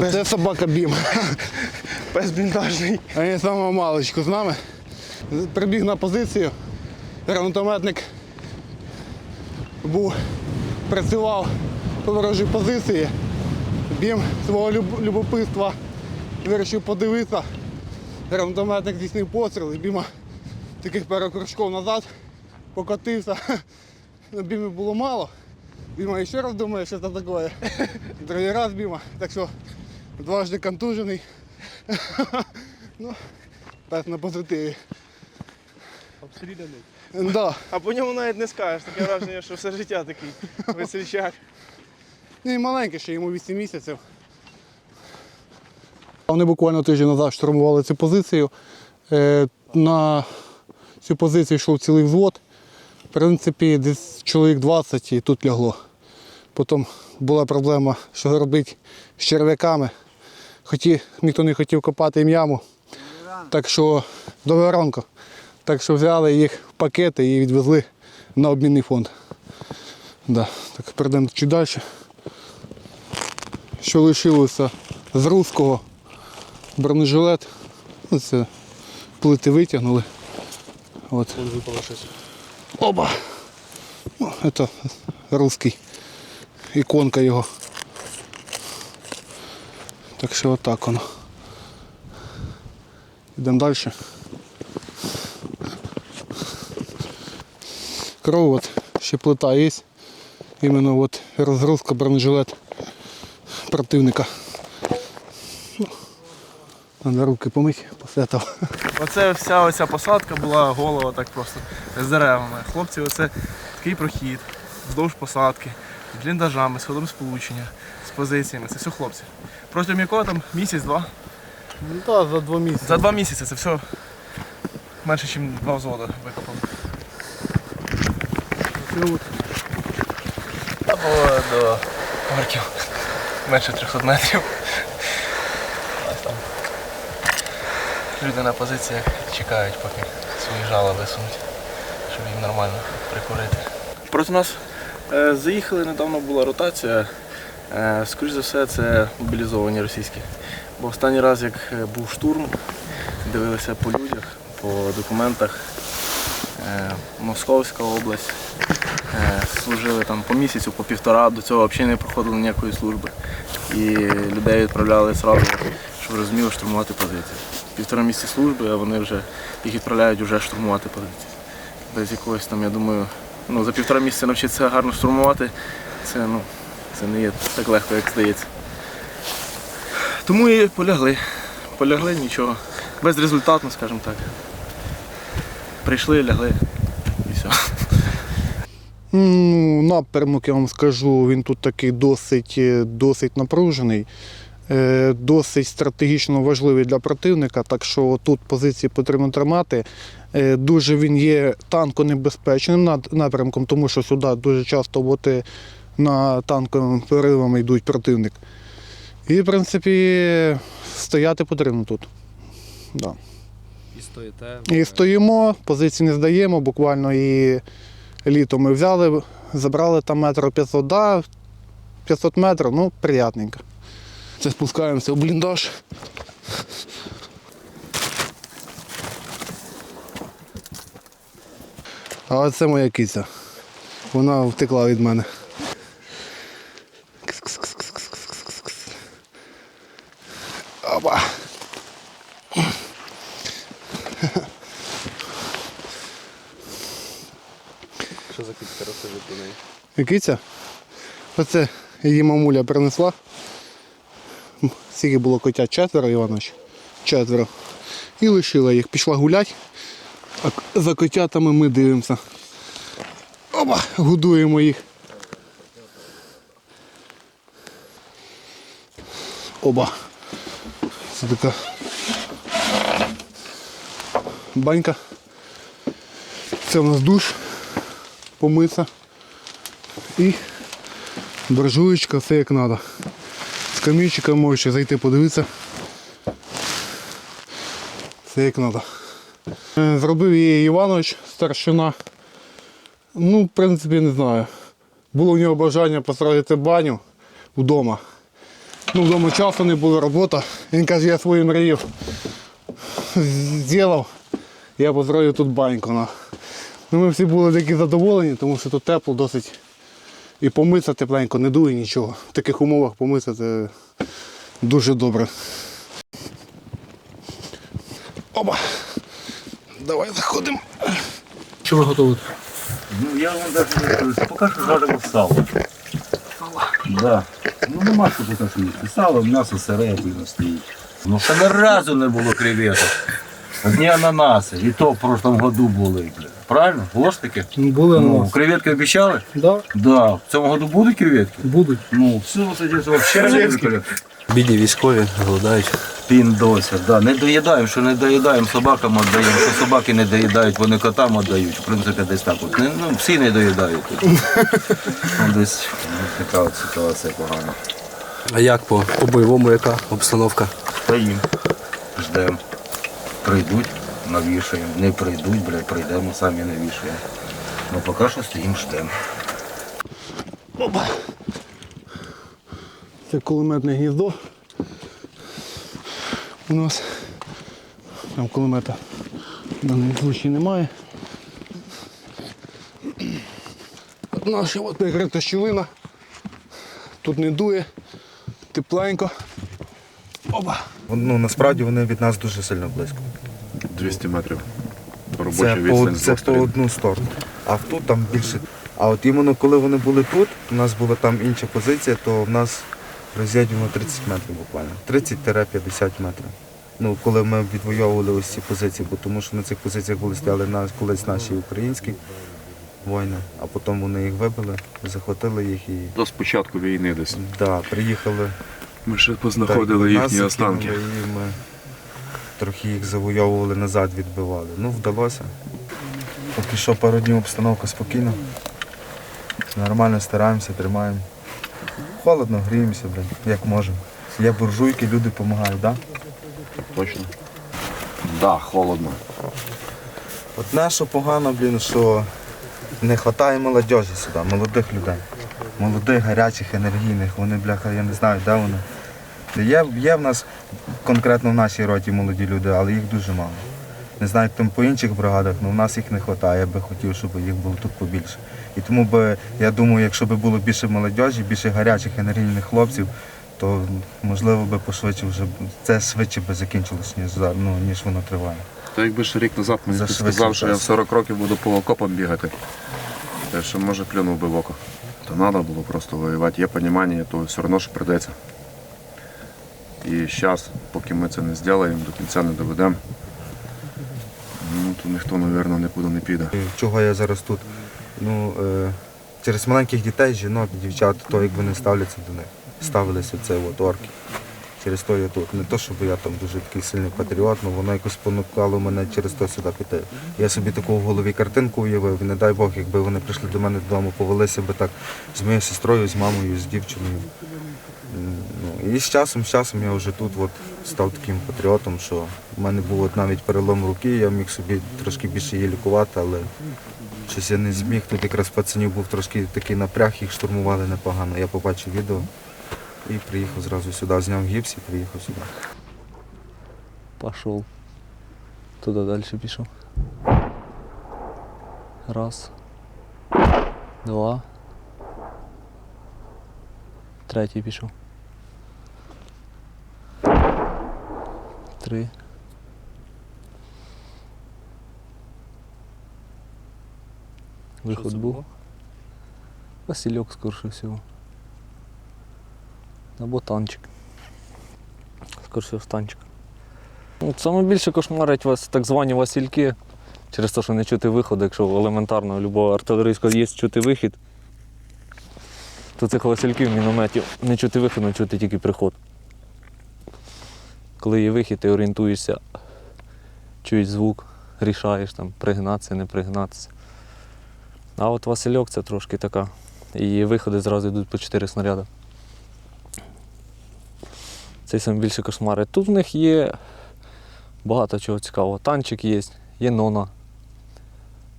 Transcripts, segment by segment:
Це собака Бім. Пес бліндажний. А він саме маличку з нами. Прибіг на позицію. Гранатометник був, працював по ворожій позиції. Бім свого люб- любопитства вирішив подивитися. Гранатометник здійснив постріл і Біма таких пару кружків назад покотився. Ну, Бімі було мало. Біма ще раз думає, що це таке. Другий раз Біма. Так що дважди контужений. Ну, пес на позитиві. Обстріляний. Да. А по ньому навіть не скажеш. Таке враження, що все життя такий весельчак. Ну і маленький, ще йому 8 місяців. Вони буквально тиждень назад штурмували цю позицію. Е, На цю позицію йшов цілий взвод. В принципі, десь чоловік 20 і тут лягло. Потім була проблема, що робити з черв'яками. Хоті, ніхто не хотів копати їм яму. Так що до Веронко. Так що взяли їх в пакети і відвезли на обмінний фонд. Да. Так, перейдемо чуть далі. Що лишилося з руського бронежилет. Ну, це плити витягнули. От. Оба! Ну, це русський. Іконка його. Так що отак воно. Йдемо далі. Кров от, ще плита є. Іменно от розгрузка бронежилет противника. Ну, Надо руки помити після того. Оце вся оця посадка була голова так просто з деревами. Хлопці, оце такий прохід вздовж посадки, з бліндажами, з ходом сполучення, позиціями. Це все хлопці. Протягом якого там місяць-два. Ну так, за два місяці. За два місяці це все менше, ніж два взвода викопали. Або до поверхів менше 300 метрів. Там. Люди на позиціях чекають, поки свої жала висунуть, щоб їм нормально прикурити. Проти нас е, заїхали, недавно була ротація. Е, скоріш за все, це мобілізовані російські. Бо останній раз, як е, був штурм, дивилися по людях, по документах. Е, Московська область. Служили там по місяцю, по півтора, до цього взагалі не проходили ніякої служби. І людей відправляли одразу, щоб розуміли штурмувати позиції. Півтора місяці служби, а вони вже їх відправляють вже штурмувати позиції. Без якогось там, я думаю, ну, за півтора місяця навчитися гарно штурмувати, це, ну, це не є так легко, як здається. Тому і полягли. Полягли нічого. Безрезультатно, скажімо так. Прийшли, лягли і все. Ну, напрямок, я вам скажу, він тут такий досить, е, досить напружений, е, досить стратегічно важливий для противника, так що тут позиції потрібно тримати. Е, Дуже він є танконебезпечним над- напрямком, тому що сюди дуже часто боти на танковими переривами йдуть противник. І, в принципі, стояти потрібно тут. Да. І стоїте. І стоїмо, позиції не здаємо, буквально і літо ми взяли, забрали там метро 500, да, 500 метрів, ну, приятненько. Це спускаємося в бліндаж. А оце моя киця. Вона втекла від мене. Опа. Що за кітка розкажи про неї? Киця. Оце її мамуля принесла. Скільки було котят четверо, Іванович? Четверо. І лишила їх. Пішла гуляти, а за котятами ми дивимося. Опа, годуємо їх. Оба. Це така банька. Це у нас душ, помитися. І буржуєчка, все як треба. Скамійчика можеш ще зайти подивитися. Все як треба. Зробив її Іванович, старшина. Ну, в принципі, не знаю. Було в нього бажання построїти баню вдома. Ну, вдома часу не було, робота. Він каже, я свою мрію зробив. Я позрою тут баньку. На. Ну, ми всі були такі задоволені, тому що тут тепло досить. І помитися тепленько, не дує нічого. В таких умовах помитися це дуже добре. Оба. Давай заходимо. Що ви готуєте? Ну я вам даже не скажу. Поки що жаримо сало. Да. Ну нема що тут що їсти. Сало, м'ясо сире, блін, стоїть. Ну ще ні разу не було креветок. Одні ананаси. І то в прошлому году були. блін. Правильно? Було ж таке? Були Ну, креветки обіцяли? Да, Да. В цьому году будуть креветки? будуть. Ну, все, це взагалі не. Бідні військові голодають. Піндося, да. Не доїдаємо, що не доїдаємо, собакам віддаємо. Що собаки не доїдають, вони котам віддають. В принципі, десь так. От. Не, ну, всі не доїдають. тут. Ну, десь ну, така от ситуація погана. А як по, по бойовому яка обстановка? Стоїмо, ждемо. Прийдуть, навішаємо. Не прийдуть, блядь, прийдемо, самі навішаємо. Ну поки що стоїмо, ждемо. Опа! Це кулеметне гніздо. У нас там кулемета в даному случаї немає. Наша от прикрита щілина. Тут не дує, тепленько. Опа. Ну, насправді вони від нас дуже сильно близько. 200 метрів. Це Робоча по, відстань це по одну сторону. А тут там більше. А от іменно коли вони були тут, у нас була там інша позиція, то в нас роз'єднано 30 метрів буквально. 30-50 метрів. Ну, коли ми відвоювали ось ці позиції, бо тому що на цих позиціях були стояли на, колись наші українські воїни, а потім вони їх вибили, захватили їх і До спочатку війни десь. да, приїхали. Ми ще познаходили нас їхні останки. І ми трохи їх завойовували назад, відбивали. Ну, вдалося. Поки що пару днів обстановка спокійна. Нормально стараємося, тримаємо. Холодно, гріємося, блин, як можемо. Є буржуйки, люди допомагають, так? Точно. Да, холодно. Одне, що погано, блін, що не вистачає молодежі сюди, молодих людей. Молодих, гарячих, енергійних. Вони, бляха, я не знаю, де вони. Є, є в нас конкретно в нашій роті молоді люди, але їх дуже мало. Не знаю, як там по інших бригадах, але в нас їх не вистачає. Я би хотів, щоб їх було тут побільше. І тому би, я думаю, якщо б було більше молодежі, більше гарячих енергійних хлопців, то можливо би пошвидше вже це швидше би закінчилось, ніж, ну, ніж воно триває. То якби ще рік назад мені За сказав, що я в 40 років буду по окопам бігати, я ще може плюнув би в око. То треба було просто воювати. Є розуміння, то все одно ж прийдеться. І зараз, поки ми це не зробимо, до кінця не доведемо, ну, то ніхто, мабуть, нікуди не піде. Чого я зараз тут? Ну, е, через маленьких дітей, жінок, дівчат, то як вони ставляться до них. Ставилися це от орки. Через то я тут. Не то, щоб я там дуже такий сильний патріот, але воно якось спонукало мене через то сюди піти. Я собі таку в голові картинку уявив, не дай Бог, якби вони прийшли до мене додому, повелися би так з моєю сестрою, з мамою, з дівчиною. Ну, і з часом, з часом я вже тут от став таким патріотом, що в мене був от навіть перелом руки, я міг собі трошки більше її лікувати, але щось я не зміг. Тут якраз пацанів був трошки такий напряг, їх штурмували непогано. Я побачив відео і приїхав зразу сюди, зняв гіпс і приїхав сюди. Пошел. Туда дальше пішов. Раз. Два. Третій пішов. Три. Виход був. Васильок, скорше всього. Або танчик. Скорше всього танчик. Ну, Саме більше кошмарять вас так звані Васильки через те, що не чути виходу, якщо елементарно любого артилерійського є чути вихід, то цих Васильків мінометів не чути вихід, а чути тільки приход. Коли є вихід, ти орієнтуєшся, чуєш звук, рішаєш там, пригнатися, не пригнатися. А от Васильок це трошки така. І виходи зразу йдуть по 4 снаряди. Це саме більше кошмари. Тут в них є багато чого цікавого. Танчик є, є нона,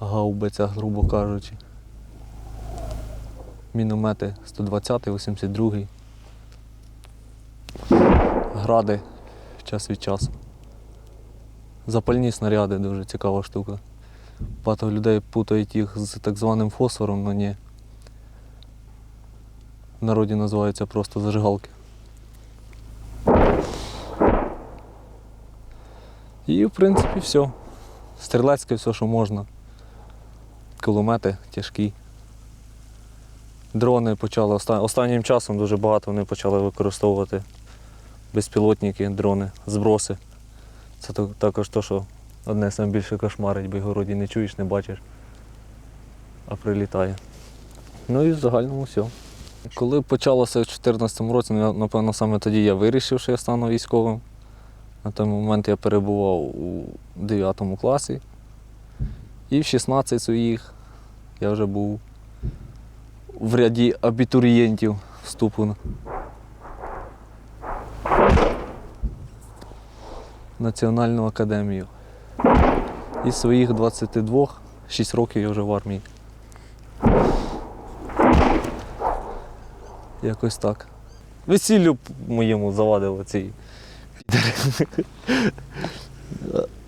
гаубиця, грубо кажучи. Міномети 120, 82. гради час від часу. Запальні снаряди дуже цікава штука. Багато людей путають їх з так званим фосфором, але ні. В народі називаються просто зажигалки. І, в принципі, все. Стрілецьке все, що можна. Кулемети тяжкі. Дрони почали останнім часом дуже багато вони почали використовувати безпілотники, дрони, зброси. Це також те, що одне з найбільше кошмарить, бо в городі не чуєш, не бачиш, а прилітає. Ну і в загальному все. Коли почалося в 2014 році, ну, напевно, саме тоді я вирішив, що я стану військовим. На той момент я перебував у 9 класі. І в 16 своїх я вже був в ряді абітурієнтів вступу Національну академію. Із своїх 22, 6 років я вже в армії. Якось так. Весіллю моєму завадило ці.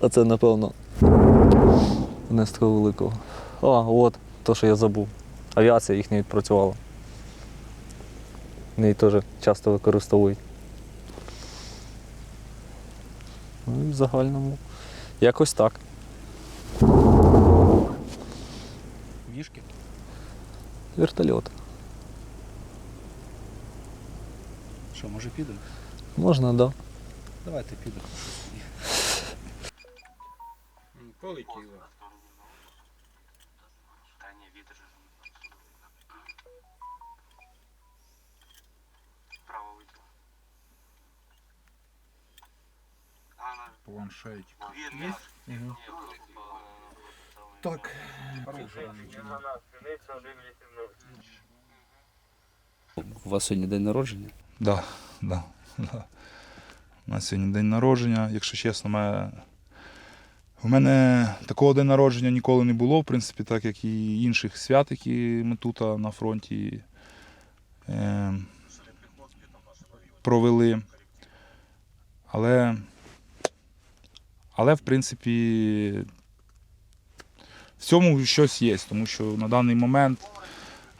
А це, напевно, не з такого великого. А, от, то, що я забув. Авіація їх не відпрацювала. Неї теж часто використовують. Ну і в загальному якось так. Вішки. Вертольот. Що, може підемо? Можна, так. Да. Давайте підемо. У вас сьогодні день народження? Да, да, да. У нас сьогодні день народження. Якщо чесно, мене... у мене такого день народження ніколи не було, в принципі, так як і інших свят, які ми тут на фронті е... провели. Але, але, в принципі, в цьому щось є, тому що на даний момент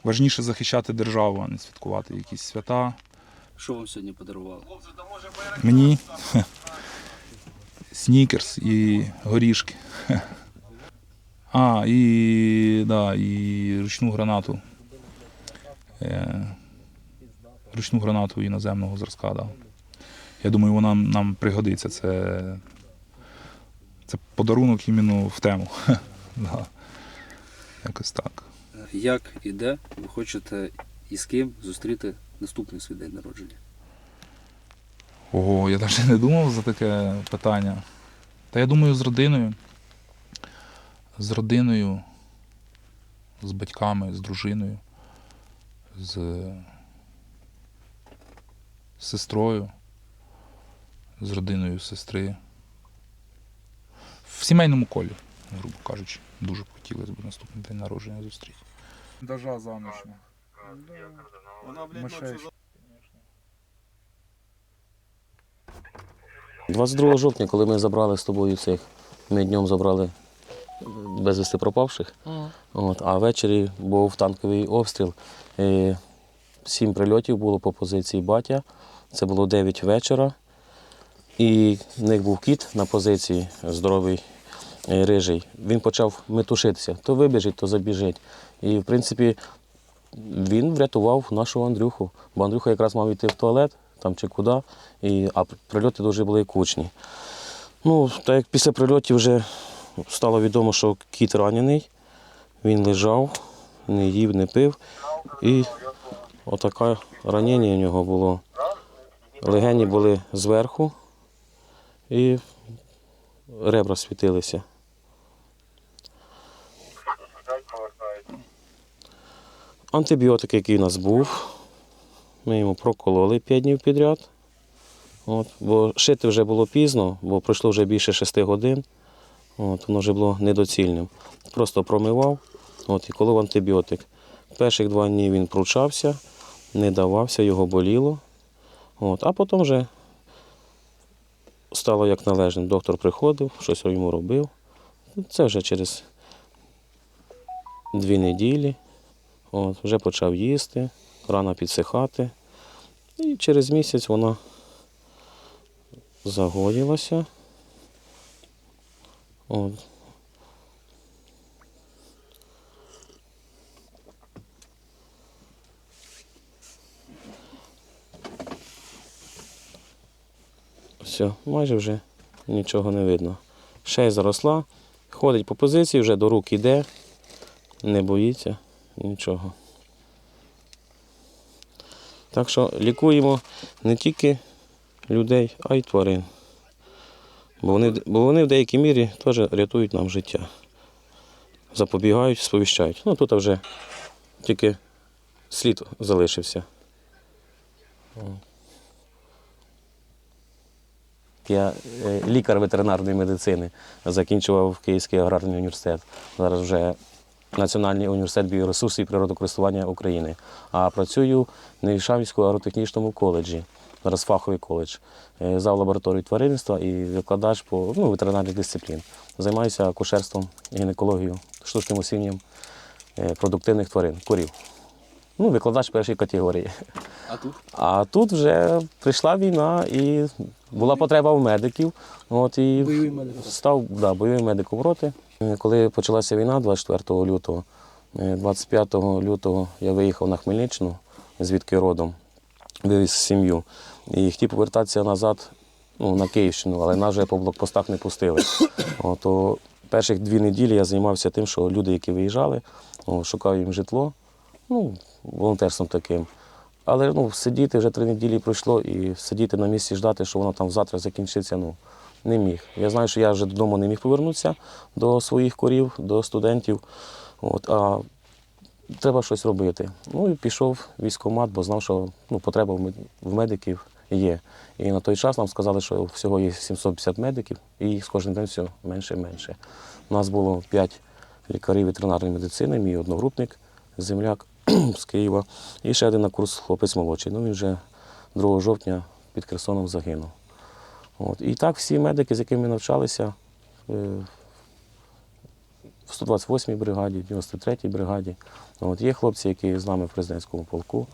важніше захищати державу, а не святкувати якісь свята. Що вам сьогодні подарували? Мені снікерс і горішки. А, і, да, і ручну гранату. Е, ручну гранату іноземного зразка, да. Я думаю, вона нам пригодиться. Це, це подарунок іменно в тему. Да. Якось так. Як і де ви хочете і з ким зустріти наступний свій день народження? Ого, я навіть не думав за таке питання. Та я думаю, з родиною. З родиною, з батьками, з дружиною, з, з сестрою, з родиною сестри. В сімейному колі, грубо кажучи, дуже б хотілося б наступний день народження зустріти. Дажа замішна. Мишей. 22 жовтня, коли ми забрали з тобою цих, ми днем забрали безвісти пропавших, от, а ввечері був танковий обстріл. Е, Сім прильотів було по позиції батя. Це було 9 вечора. І в них був кіт на позиції здоровий, е, рижий. Він почав метушитися. То вибіжить, то забіжить. І, в принципі, він врятував нашого Андрюху. Бо Андрюха якраз мав йти в туалет там чи куди, і, а прильоти дуже були кучні. Ну, так як після прильотів вже стало відомо, що кіт ранений, він лежав, не їв, не пив. І отаке ранення у нього було. Легені були зверху і ребра світилися. Антибіотик, який у нас був, ми йому прокололи 5 днів підряд. От, бо шити вже було пізно, бо пройшло вже більше 6 годин. От, воно вже було недоцільним. Просто промивав от, і колов антибіотик. Перших два дні він пручався, не давався, його боліло. От, а потім вже стало як належним. Доктор приходив, щось йому робив. Це вже через дві неділі. От, вже почав їсти, рана підсихати. І через місяць вона загоїлася. От. Все, майже вже нічого не видно. Шея заросла, ходить по позиції, вже до рук іде, не боїться нічого. Так що лікуємо не тільки людей, а й тварин. Бо вони, бо вони в деякій мірі теж рятують нам життя. Запобігають, сповіщають. Ну тут вже тільки слід залишився. Я е, лікар ветеринарної медицини, закінчував Київський аграрний університет. Зараз вже Національний університет біоресурсів і природокористування України. А працюю в Невішавському агротехнічному коледжі, зараз фаховий коледж, е, зав лабораторії тваринництва і викладач по ну, ветеринарних дисциплін. Займаюся акушерством, гінекологією, штучним осінням е, продуктивних тварин, курів. Ну, викладач першої категорії. А тут? А тут вже прийшла війна і була потреба в медиків. От і Бойовий медик. став да, бойовим медиком роти. Е, Коли почалася війна 24 лютого, е, 25 лютого я виїхав на Хмельниччину, звідки родом, вивіз сім'ю. І хотів повертатися назад ну, на Київщину, але нас вже по блокпостах не пустили. То перших дві неділі я займався тим, що люди, які виїжджали, о, шукав їм житло, ну, волонтерством таким. Але ну, сидіти вже три неділі пройшло і сидіти на місці ждати, що воно там завтра закінчиться, ну, не міг. Я знаю, що я вже додому не міг повернутися до своїх корів, до студентів. От, а треба щось робити. Ну і пішов в військкомат, бо знав, що ну, потреба в медиків є. І на той час нам сказали, що всього є 750 медиків, і їх з кожним днем все менше і менше. У нас було 5 лікарів ветеринарної медицини, мій одногрупник, земляк з Києва, і ще один на курс хлопець молодший. Ну він вже 2 жовтня під Херсоном загинув. От. І так всі медики, з якими навчалися е, в 128-й бригаді, в 93-й бригаді. От. Є хлопці, які з нами в президентському полку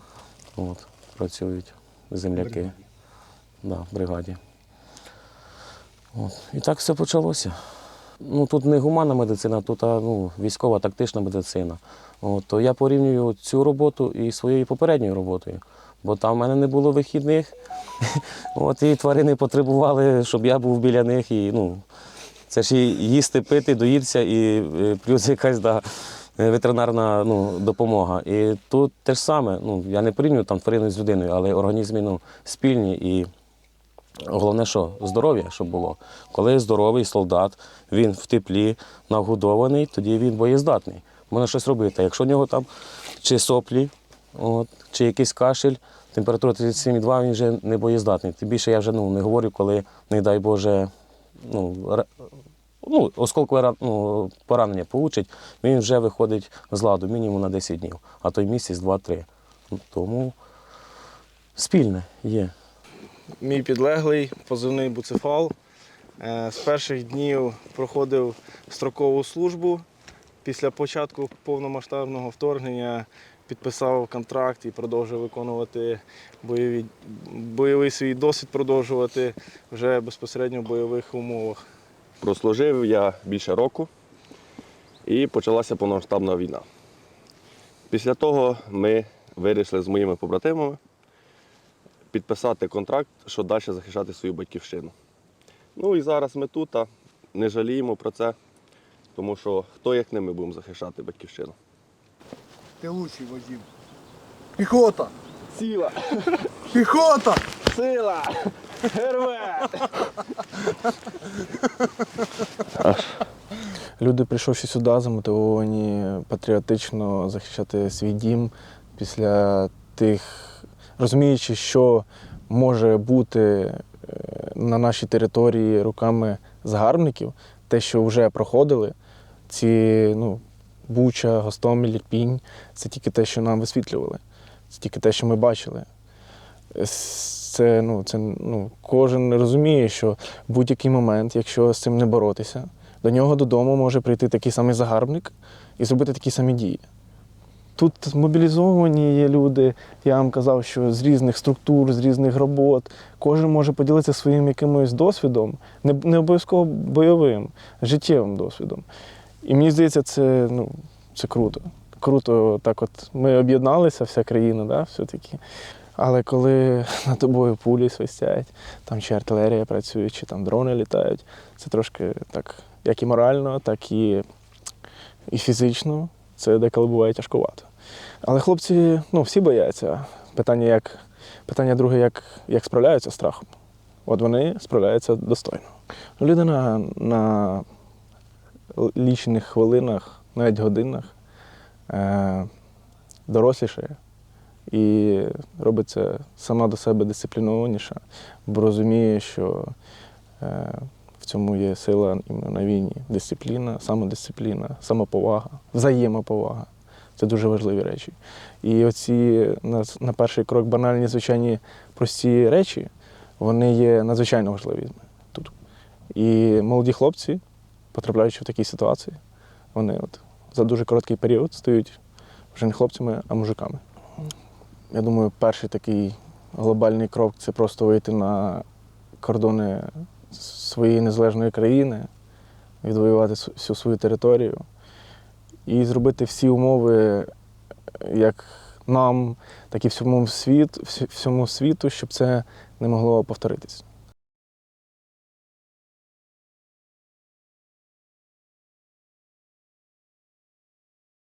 от, працюють, земляки да, в бригаді. От. І так все почалося. Ну, тут не гуманна медицина, тут а, ну, військова тактична медицина. От, то я порівнюю цю роботу і своєю попередньою роботою. Бо там в мене не було вихідних. От, і тварини потребували, щоб я був біля них. І, ну, це ж і їсти, пити, доїтися, і е, плюс якась да, ветеринарна ну, допомога. І тут те ж саме. Ну, я не порівнюю там тварини з людиною, але організми ну, спільні і Головне, що здоров'я, щоб було. Коли здоровий солдат, він в теплі, нагодований, тоді він боєздатний. Можна щось робити. Якщо в нього там чи соплі, от, чи якийсь кашель, температура 37,2, він вже не боєздатний. Тим більше я вже ну, не говорю, коли, не дай Боже, ну, ну, осколкове ну, поранення получить, він вже виходить з ладу мінімум на 10 днів, а то й місяць, два-три. Тому спільне є. Мій підлеглий, позивний буцефал. Е, З перших днів проходив строкову службу. Після початку повномасштабного вторгнення підписав контракт і продовжив виконувати бойові, бойовий свій досвід, продовжувати вже безпосередньо в бойових умовах. Прослужив я більше року і почалася повномасштабна війна. Після того ми вирішили з моїми побратимами підписати контракт, що далі захищати свою батьківщину. Ну і зараз ми тут, а не жаліємо про це, тому що хто як не ми будемо захищати батьківщину. Ти лучший Вадим. Піхота! Сіла! Піхота! Сила! Герве! Люди, прийшовши сюди, замотивовані патріотично захищати свій дім після тих, розуміючи, що може бути е, на нашій території руками загарбників, те, що вже проходили, ці ну, Буча, Гостомель, Ірпінь, це тільки те, що нам висвітлювали, це тільки те, що ми бачили. Це, ну, це, ну, кожен розуміє, що будь-який момент, якщо з цим не боротися, до нього додому може прийти такий самий загарбник і зробити такі самі дії. Тут мобілізовані є люди, я вам казав, що з різних структур, з різних робот. Кожен може поділитися своїм якимось досвідом, не обов'язково бойовим, життєвим досвідом. І мені здається, це, ну, це круто. Круто, так от ми об'єдналися, вся країна, да, все-таки. Але коли над тобою пулі свистять, там чи артилерія працює, чи там дрони літають, це трошки так, як і морально, так і, і фізично. Це деколи буває тяжкувато. Але хлопці ну, всі бояться. Питання, як, питання друге, як, як справляються з страхом. От вони справляються достойно. Людина на лічених хвилинах, навіть годинах, е, дорослішає і робиться сама до себе дисциплінованіша, бо розуміє, що е, в цьому є сила на війні. Дисципліна, самодисципліна, самоповага, взаємоповага. Це дуже важливі речі. І оці на, на перший крок банальні, звичайні прості речі, вони є надзвичайно важливі тут. І молоді хлопці, потрапляючи в такі ситуації, вони от за дуже короткий період стають вже не хлопцями, а мужиками. Я думаю, перший такий глобальний крок це просто вийти на кордони своєї незалежної країни, відвоювати всю свою територію і зробити всі умови, як нам, так і всьому світ, всьому світу, щоб це не могло повторитись.